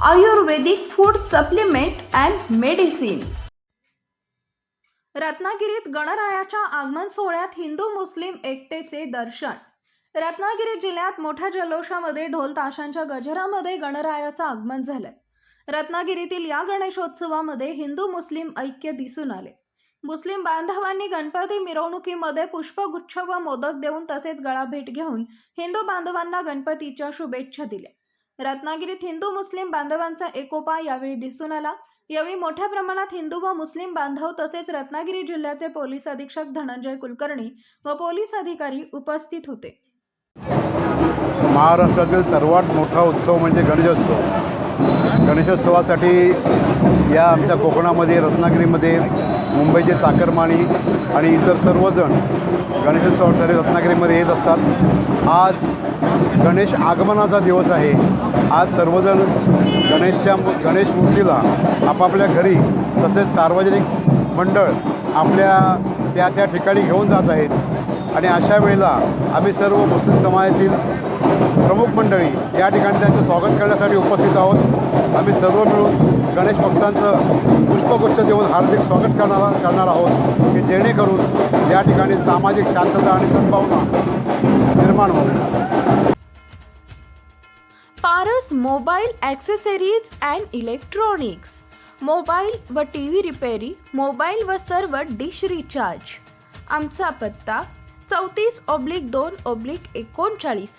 Ayurvedic food supplement and medicine रत्नागिरीत गणरायाच्या आगमन सोहळ्यात हिंदू मुस्लिम एकतेचे दर्शन. रत्नागिरी जिल्ह्यात मोठ्या जल्लोषामध्ये ढोल ताशांच्या गजरामध्ये गणरायाचं आगमन झालंय रत्नागिरीतील या गणेशोत्सवामध्ये हिंदू मुस्लिम ऐक्य दिसून आले. मुस्लिम बांधवांनी गणपती मिरवणुकीमध्ये पुष्पगुच्छ व मोदक देऊन तसेच गळा भेट घेऊन हिंदू बांधवांना गणपतीच्या शुभेच्छा दिल्या. रत्नागिरीत हिंदू मुस्लिम बांधवांचा एकोपा यावेळी दिसून आला. यावेळी मोठ्या प्रमाणात हिंदू व मुस्लिम बांधव तसेच रत्नागिरी जिल्ह्याचे पोलीस अधीक्षक धनंजय कुलकर्णी व पोलीस अधिकारी उपस्थित होते. महाराष्ट्रातील सर्वात मोठा उत्सव म्हणजे गणेशोत्सव. गणेशोत्सवासाठी या आमच्या कोकणामध्ये रत्नागिरीमध्ये मुंबईचे चाकरमाणी आणि इतर सर्वजण गणेशोत्सवासाठी रत्नागिरीमध्ये येत असतात. आज गणेश आगमनाचा दिवस आहे. आज सर्वजण गणेशच्या गणेश मूर्तीला आपापल्या घरी तसेच सार्वजनिक मंडळ आपल्या त्या त्या ठिकाणी घेऊन जात आहेत. आणि अशा वेळेला आम्ही सर्व मुस्लिम समाजातील प्रमुख मंडळी या ठिकाणी त्यांचं स्वागत करण्यासाठी उपस्थित आहोत. आम्ही सर्व मिळून गणेश भक्तांचं पुष्पगुच्छ देऊन हार्दिक स्वागत करणार करणार आहोत. की जेणेकरून या ठिकाणी सामाजिक शांतता आणि सद्भावना निर्माण होईल. Paras mobile accessories and electronics. Mobile व टी व्ही रिपेरी मोबाईल व सर्व डिश रिचार्ज. आमचा पत्ता चौतीस ऑब्लिक दोन ऑब्लिक एकोणचाळीस.